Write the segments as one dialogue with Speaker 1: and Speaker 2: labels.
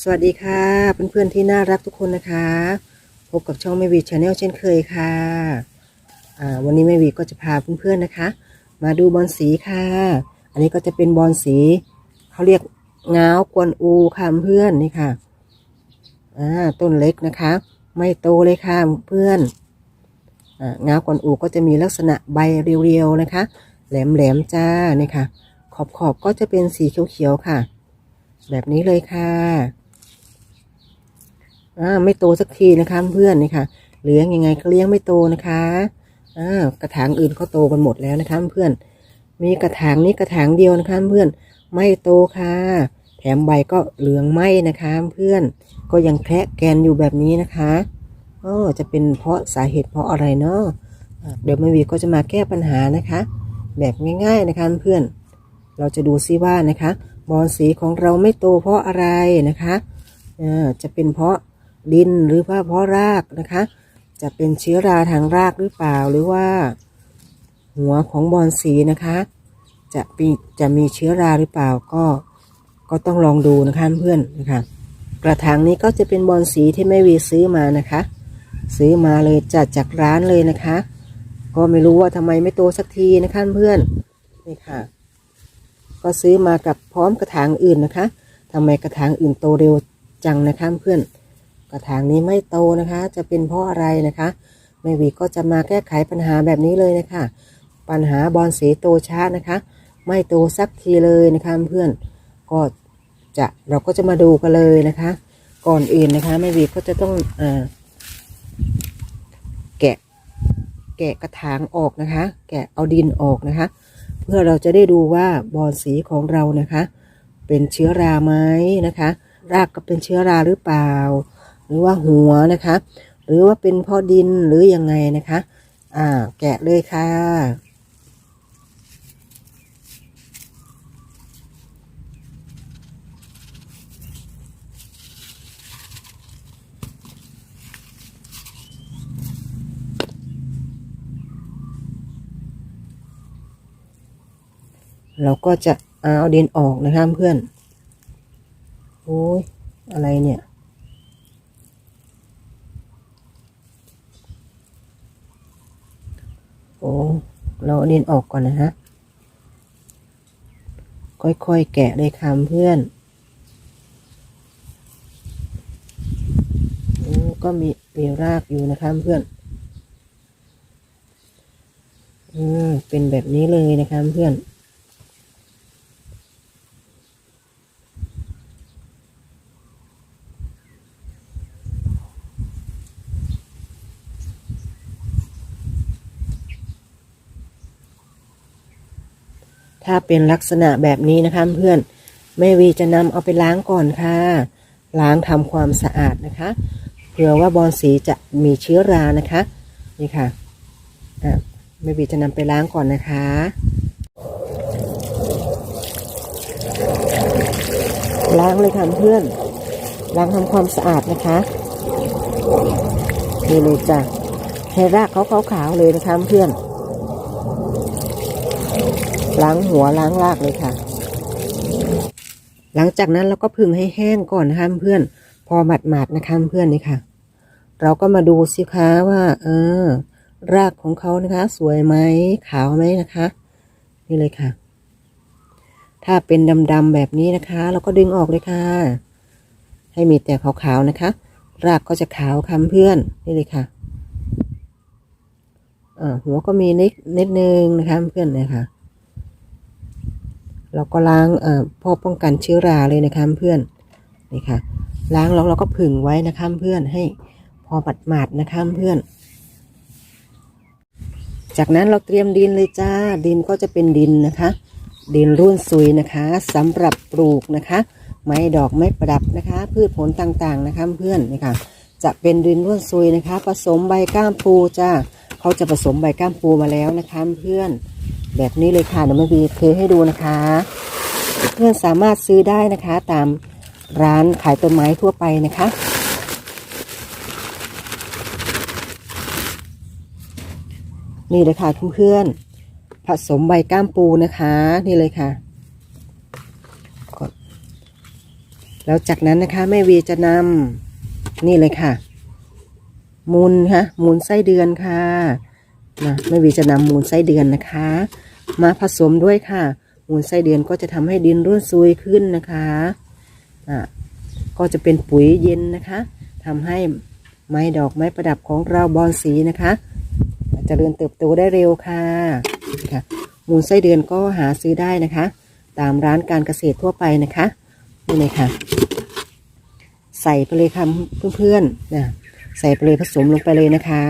Speaker 1: สวัสดีค่ะ เพื่อนๆที่น่ารักทุกคนนะคะ พบกับช่องแม่วีชาแนลเช่นเคยค่ะวันนี้แม่วีก็จะพาเพื่อนๆนะคะ มาดูบอลสีค่ะ อันนี้ก็จะเป็นบอลสีเขาเรียกง้าวกวนอูค่ะเพื่อนนี่ค่ะต้นเล็กนะคะ ไม่โตเลยค่ะเพื่อนอง้าวกวนอูก็จะมีลักษณะใบเรียวๆนะคะ แหลมๆจ้านี่ค่ะ ขอบๆก็จะเป็นสีเขียวๆค่ะ แบบนี้เลยค่ะ อ่าไม่โตสักทีนะคะ เพื่อนนี่ค่ะเลี้ยงยังไงก็เลี้ยงไม่โตนะคะอ่ากระถางอื่นเขาโตกันหมดแล้วนะคะเพื่อน มีกระถางนี้กระถางเดียวนะคะเพื่อนไม่โตค่ะ แถมใบก็เหลืองไหมนะคะเพื่อนก็ยังแคระแกนอยู่แบบนี้นะคะอ๋อจะเป็นเพราะสาเหตุเพราะอะไรเนาะเดี๋ยวแม่วีก็จะมาแก้ปัญหานะคะ แบบง่าย ๆนะคะเพื่อน เราจะดูซิว่านะคะ บอลสีของเราไม่โตเพราะอะไรนะคะจะเป็นเพราะ ดินหรือว่าเพราะรากนะคะ จะเป็นเชื้อราทางรากหรือเปล่าหรือว่า หัวของบอลสีนะคะ จะมีจะมีเชื้อราหรือเปล่าก็ก็ต้องลองดูนะคะเพื่อนนะคะกระถางนี้ก็จะเป็นบอลสีที่แม่วีซื้อมานะคะ ซื้อมาเลยจัดจากร้านเลยนะคะ ก็ไม่รู้ว่าทำไมไม่โตสักทีนะคะเพื่อนนี่ค่ะ ก็ซื้อมากับพร้อมกระถางอื่นนะคะทำไมกระถางอื่นโตเร็วจังนะคะเพื่อน กระถางนี้ไม่โตนะคะ จะเป็นเพราะอะไรนะคะแม่วีก็จะมาแก้ไขปัญหาแบบนี้เลยนะคะ ปัญหาบอลสีโตช้านะคะ ไม่โตสักทีเลยนะคะเพื่อนก็จะเราก็จะมาดูกันเลยนะคะ ก่อนอื่นนะคะแม่วีก็จะต้องอแกะแกะกระถางออกนะคะ แกะเอาดินออกนะคะ เพื่อเราจะได้ดูว่าบอลสีของเรานะคะ เป็นเชื้อราไหมนะคะ รากก็เป็นเชื้อราหรือเปล่า หรือว่าหัวนะคะ หรือว่าเป็นพราะดินหรือยังไงนะคะ อ่า แกะเลยค่ะเราก็จะเอาดินออกนะคะเพื่อน โอ้ยอะไรเนี่ย โอ้เราเดินออกก่อนนะฮะ ค่อยๆแกะเลยค่ะเพื่อนโอ้ก็มีมีรากอยู่นะคะเพื่อน อืมเป็นแบบนี้เลยนะคะเพื่อน ถ้าเป็นลักษณะแบบนี้นะคะเพื่อนแม่วีจะนำเอาไปล้างก่อนค่ะ ล้างทำความสะอาดนะคะ เผื่อว่าบอลสีจะมีเชื้อรานะคะ นี่ค่ะแม่วีจะนำไปล้างก่อนนะคะล้างเลยค่ะเพื่อน ล้างทำความสะอาดนะคะ นี่เลยจ้ะให้รากเขาขาวๆเลยนะคะเพื่อน ล้างหัวล้างรากเลยค่ะ หลังจากนั้นเราก็พึ่งให้แห้งก่อนนะคะเพื่อน พอหมาดหมาดๆนะคะเพื่อนนี่ค่ะ เราก็มาดูสิคะว่า เออ รากของเขานะคะ สวยไหมขาวไหมนะคะ นี่เลยค่ะ ถ้าเป็นดำๆแบบนี้นะคะ เราก็ดึงออกเลยค่ะ ให้มีแต่ขาวๆนะคะ รากก็จะขาวค่ะเพื่อนนี่เลยค่ะอ่าหัวก็มีนิดนิดนึงนะคะเพื่อนนะคะ เราก็ล้างเอ่อพอป้องกันเชื้อราเลยนะคะเพื่อนนี่ค่ะ ล้างแล้วเราก็ผึ่งไว้นะคะเพื่อนให้พอบัดหมาดนะคะเพื่อน จากนั้นเราเตรียมดินเลยจ้าดินก็จะเป็นดินนะคะ ดินรุ่นซุยนะคะสำหรับปลูกนะคะ ไม้ดอกไม้ประดับนะคะ พืชผลต่างๆนะคะเพื่อนนี่ค่ะ จะเป็นดินร่วนซุยนะคะ ผสมใบก้ามปูจ้าเขาจะผสมใบก้ามปูมาแล้วนะคะเพื่อนแบบนี้เลยค่ะเดี๋ยวมาบีเทให้ดูนะคะ เพื่อนสามารถซื้อได้นะคะตามร้านขายต้นไม้ทั่วไปนะคะนี่เลยค่ะเพื่อนๆผสมใบก้ามปูนะคะ นี่เลยค่ะแล้วจากนั้นนะคะแม่วีจะนำ นี่เลยค่ะ มูลค่ะมูลไส้เดือนค่ะนะแม่วีจะนำมูลไส้เดือนนะคะ มาผสมด้วยค่ะ มูลไส้เดือนก็จะทำให้ดินร่วนซุยขึ้นนะคะอะก็จะเป็นปุ๋ยเย็นนะคะทำให้ไม้ดอกไม้ประดับของเราบอนสีนะคะจเจริญเติบโตได้เร็วค่ะค่ะ มูลไส้เดือนก็หาซื้อได้นะคะ ตามร้านการเกษตรทั่วไปนะคะนี่เลยค่ะ ใส่ไปเลยค่ะเพื่อนๆนะใส่ไปเลยผสมลงไปเลยนะคะ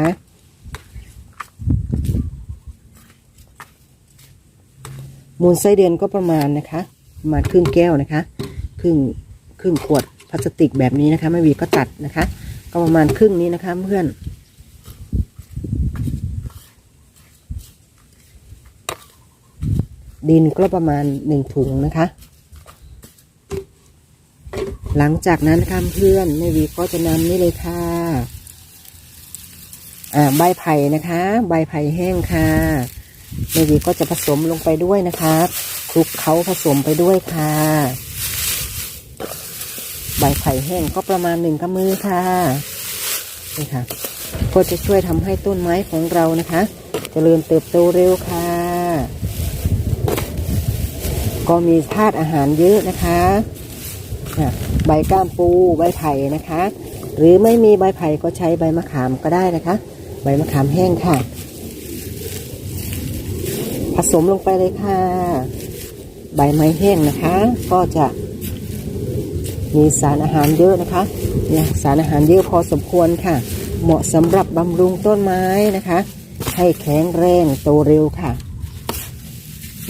Speaker 1: มูลไส้เดือนก็ประมาณนะคะประมาณครึ่งแก้วนะคะ ครึ่งครึ่งขวดพลาสติกแบบนี้นะคะไม่วีก็ตัดนะคะ ก็ประมาณครึ่งนี้นะคะเพื่อนดินก็ประมาณหนึ่งถุงนะคะ หลังจากนั้นนะคะเพื่อนแม่วีก็จะนำนี่เลยค่ะอ่าใบไผ่นะคะ ใบไผ่แห้งค่ะแม่วีก็จะผสมลงไปด้วยนะคะคลุกเขาผสมไปด้วยค่ะ ใบไผ่แห้งก็ประมาณหนึ่งกำมือค่ะนี่ค่ะก็จะช่วยทำให้ต้นไม้ของเรานะคะจเจริญเติบโตเร็วค่ะ ก็มีธาตุอาหารเยอะนะคะ ใบก้ามปูใบไผ่นะคะ หรือไม่มีใบไผ่ก็ใช้ใบมะขามก็ได้นะคะ ใบมะขามแห้งค่ะ ผสมลงไปเลยค่ะ ใบไม้แห้งนะคะ ก็จะมีสารอาหารเยอะนะคะเนี่ยสารอาหารเยอะพอสมควรค่ะ เหมาะสำหรับบำรุงต้นไม้นะคะ ให้แข็งแรงโตเร็วค่ะ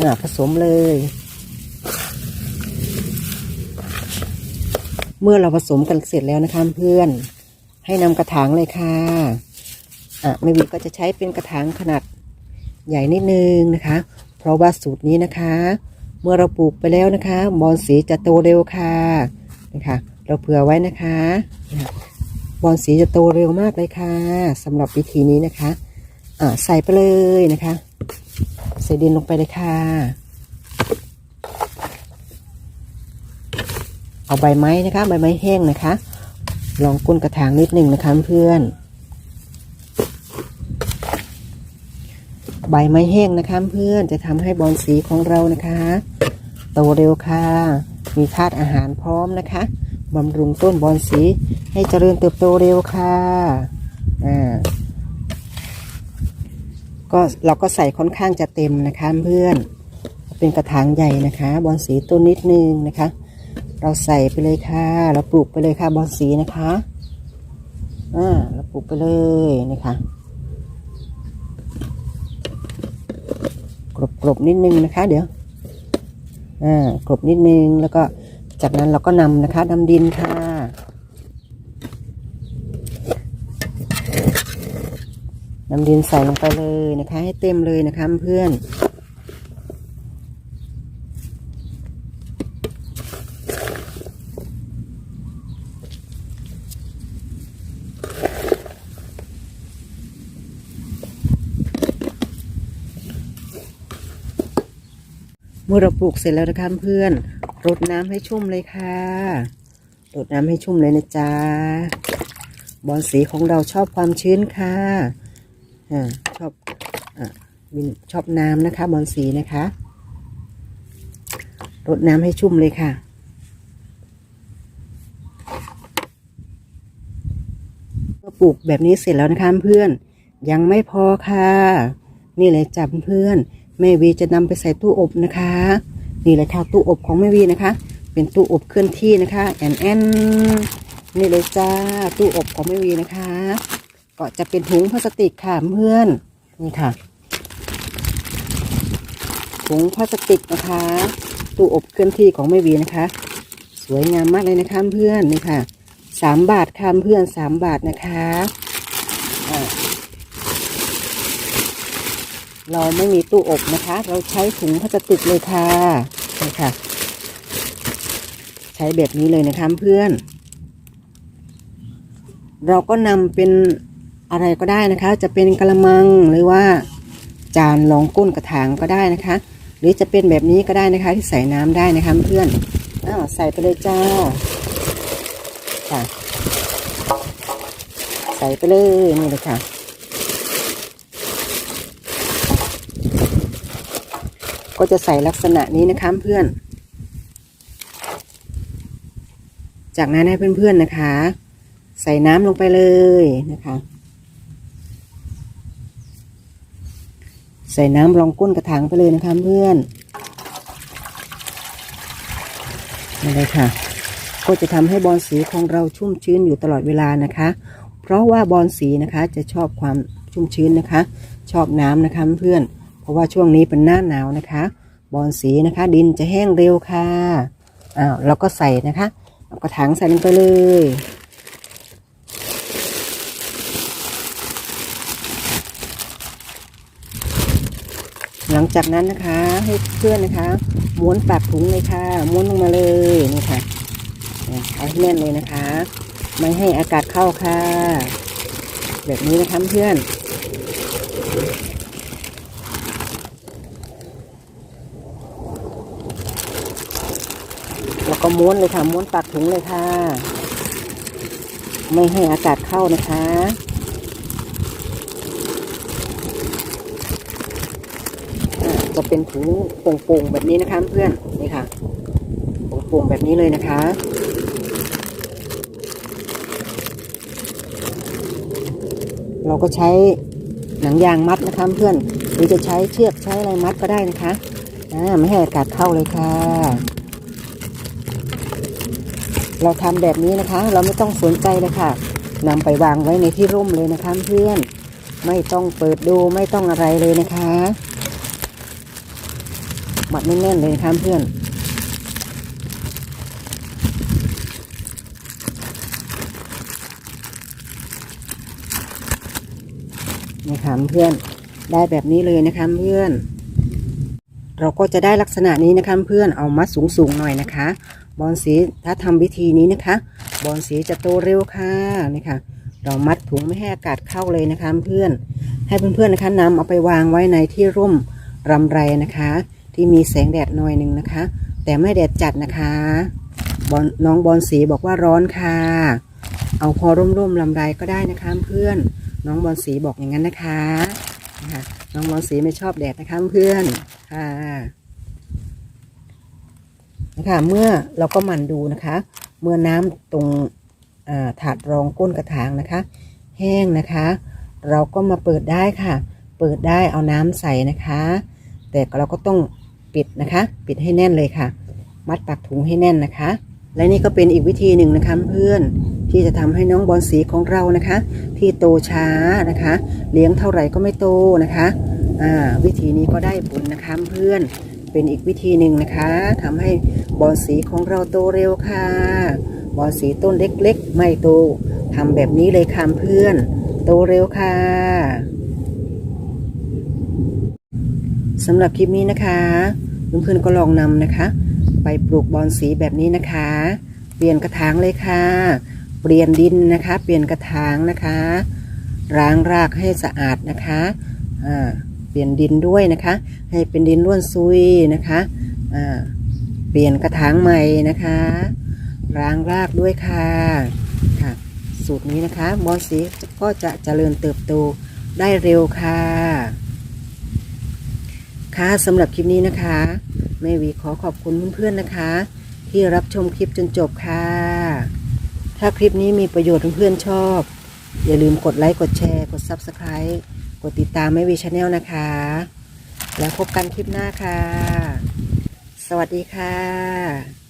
Speaker 1: อะผสมเลย เมื่อเราผสมกันเสร็จแล้วนะคะเพื่อน ให้นำกระถางเลยค่ะอะไม่วีก็จะใช้เป็นกระถางขนาดใหญ่นิดนึงนะคะ เพราะว่าสูตรนี้นะคะ เมื่อเราปลูกไปแล้วนะคะบอนสีจะโตเร็วค่ะนะคะเราเผื่อไว้นะคะบอนสีจะโตเร็วมากเลยค่ะสำหรับวิธีนี้นะคะอะใส่ไปเลยนะคะ ใส่ดินลงไปเลยค่ะ เอาใบไม้นะคะ ใบไม้แห้งนะคะ ลองก้นกระถางนิดหนึ่งนะคะเพื่อน ใบไม้แห้งนะคะเพื่อนจะทำให้บอลสีของเรานะคะ โตเร็วค่ะ มีธาตุอาหารพร้อมนะคะบำรุงต้นบอลสีให้เจริญเติบโตเร็วค่ะอ่าก็เราก็ใส่ค่อนข้างจะเต็มนะคะเพื่อน เป็นกระถางใหญ่นะคะ บอลสีต้นนิดนึงนะคะ เราใส่ไปเลยค่ะ เราปลูกไปเลยค่ะบอลสีนะคะอ่าเราปลูกไปเลยนะคะกรบกรบนิดนึงนะคะ เดี๋ยวอ่ากรบนิดนึงแล้วก็จากนั้นเราก็นำนะคะนำดินค่ะนำดินใส่ลงไปเลยนะคะ ให้เต็มเลยนะคะเพื่อน มื่อเราปลูกเสร็จแล้วนะคะเพื่อนรดน้ำให้ชุ่มเลยค่ะรดน้ำให้ชุ่มเลยนะจ๊ะบอนสีของเราชอบความชื้นค่ะอ่าชอบอ่าชอบน้ำนะคะบอนสีนะคะรดน้ำให้ชุ่มเลยค่ะเมื่อปลูกแบบนี้เสร็จแล้วนะคะเพื่อนยังไม่พอค่ะ นี่เลยจับเพื่อน แม่วีจะนำไปใส่ตู้อบนะคะ นี่เลยค่ะตู้อบของแม่วีนะคะ เป็นตู้อบเคลื่อนที่นะคะแอนแอนนี่เลยจ้าตู้อบของแม่วีนะคะ ก็จะเป็นถุงพลาสติกค่ะเพื่อนนี่ค่ะถุงพลาสติกนะคะตู้อบเคลื่อนที่ของแม่วีนะคะ สวยงามมากเลยนะคะเพื่อนนี่ค่ะสามบาทค่ะเพื่อนสามบาทนะคะอ่า เราไม่มีตู้อบนะคะ เราใช้ถุงพลาสติกเลยค่ะนี่ค่ะ ใช้แบบนี้เลยนะคะเพื่อน เราก็นำเป็นอะไรก็ได้นะคะ จะเป็นกระมังหรือว่าจานรองก้นกระถางก็ได้นะคะ หรือจะเป็นแบบนี้ก็ได้นะคะ ที่ใส่น้ำได้นะคะเพื่อนอ้าวใส่ไปเลยจ้าค่ะ ใส่ไปเลยนี่เลยค่ะ ก็จะใส่ลักษณะนี้นะคะเพื่อน จากนั้นให้เพื่อนๆนะคะ ใส่น้ำลงไปเลยนะคะ ใส่น้ำรองก้นกระถางไปเลยนะคะเพื่อนนี่เลยค่ะ ก็จะทำให้บอลสีของเราชุ่มชื้นอยู่ตลอดเวลานะคะ เพราะว่าบอลสีนะคะจะชอบความชุ่มชื้นนะคะ ชอบน้ำนะคะเพื่อน เพราะว่าช่วงนี้เป็นหน้าหนาวนะคะ บอลสีนะคะ ดินจะแห้งเร็วค่ะอ้าวเราก็ใส่นะคะเอากระถางใส่ลงไปเลยหลังจากนั้นนะคะให้เพื่อนนะคะ ม้วนปากถุงเลยค่ะ ม้วนลงมาเลยนี่ค่ะเนี่ยเอาให้แน่นเลยนะคะ ไม่ให้อากาศเข้าค่ะ แบบนี้นะคะเพื่อน แล้ว ก็ม้วนเลยค่ะ ม้วนปากถุงเลยค่ะ ไม่ให้อากาศเข้านะคะจะเป็นถุงโป่งๆแบบนี้นะคะเพื่อนนี่ค่ะโป่งๆแบบนี้เลยนะคะเราก็ใช้หนังยางมัดนะคะเพื่อน หรือจะใช้เชือกใช้อะไรมัดก็ได้นะคะ อ่า ไม่ให้อากาศเข้าเลยค่ะ เราทำแบบนี้นะคะ เราไม่ต้องสนใจเลยค่ะนำไปวางไว้ในที่ร่มเลยนะคะเพื่อน ไม่ต้องเปิดดูไม่ต้องอะไรเลยนะคะมัดแน่นๆเลยนะคะเพื่อนนี่ค่ะเพื่อนได้แบบนี้เลยนะคะเพื่อน เราก็จะได้ลักษณะนี้นะคะเพื่อนเอามัดสูงๆหน่อยนะคะ บอลสีถ้าทำวิธีนี้นะคะ บอลสีจะโตเร็วค่ะนี่ค่ะเรามัดถุงไม่ให้อากาศเข้าเลยนะคะเพื่อน ให้เพื่อนๆนะคะนำเอาไปวางไว้ในที่ร่มรำไรนะคะ ที่มีแสงแดดหน่อยหนึ่งนะคะ แต่ไม่แดดจัดนะคะบอลน้องบอลสีบอกว่าร้อนค่ะ เอาพอร่มๆลำไรก็ได้นะคะเพื่อน น้องบอลสีบอกอย่างนั้นนะคะนะคะน้องบอลสีไม่ชอบแดดนะคะเพื่อนค่ะ นะคะเมื่อเราก็มันดูนะคะ เมื่อน้ำตรงถาดรองก้นกระถางนะคะ แห้งนะคะ เราก็มาเปิดได้ค่ะ เปิดได้เอาน้ำใส่นะคะ แต่เราก็ต้องปิดนะคะ ปิดให้แน่นเลยค่ะ มัดปากถุงให้แน่นนะคะ และนี่ก็เป็นอีกวิธีหนึ่งนะคะเพื่อนที่จะทำให้น้องบอลสีของเรานะคะ ที่โตช้านะคะ เลี้ยงเท่าไหร่ก็ไม่โตนะคะ อ่าวิธีนี้ก็ได้ผลนะคะเพื่อน เป็นอีกวิธีหนึ่งนะคะทำให้บอลสีของเราโตเร็วค่ะ บอลสีต้นเล็กๆ ไม่โตทำแบบนี้เลยค่ะเพื่อน โตเร็วค่ะสำหรับคลิปนี้นะคะเพื่อนๆก็ลองนำนะคะ ไปปลูกบอลสีแบบนี้นะคะ เปลี่ยนกระถางเลยค่ะ เปลี่ยนดินนะคะ เปลี่ยนกระถางนะคะ ล้างรากให้สะอาดนะคะอ่า เปลี่ยนดินด้วยนะคะ ให้เป็นดินร่วนซุยนะคะเปลี่ยนกระถางใหม่นะคะล้างรากด้วยค่ะค่ะ สูตรนี้นะคะบอลสีก็จะเจริญเติบโตได้เร็วค่ะ ค่ะสำหรับคลิปนี้นะคะแม่วีขอขอบคุณเพื่อนๆนะคะ ที่รับชมคลิปจนจบค่ะ ถ้าคลิปนี้มีประโยชน์เพื่อนๆชอบ อย่าลืมกดไลค์กดแชร์กด Subscribe กดติดตามแม่วีชาแนลนะคะ แล้วพบกันคลิปหน้าค่ะ สวัสดีค่ะ